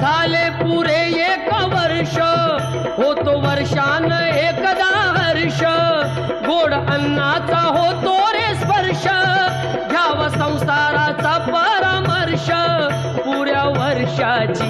झाले पुरे एक वर्ष. होतो वर्षान एकदा हर्ष. गोड अन्नाचा होतो रे स्पर्श. घ्यावा संसाराचा परामर्श. पुऱ्या वर्षाची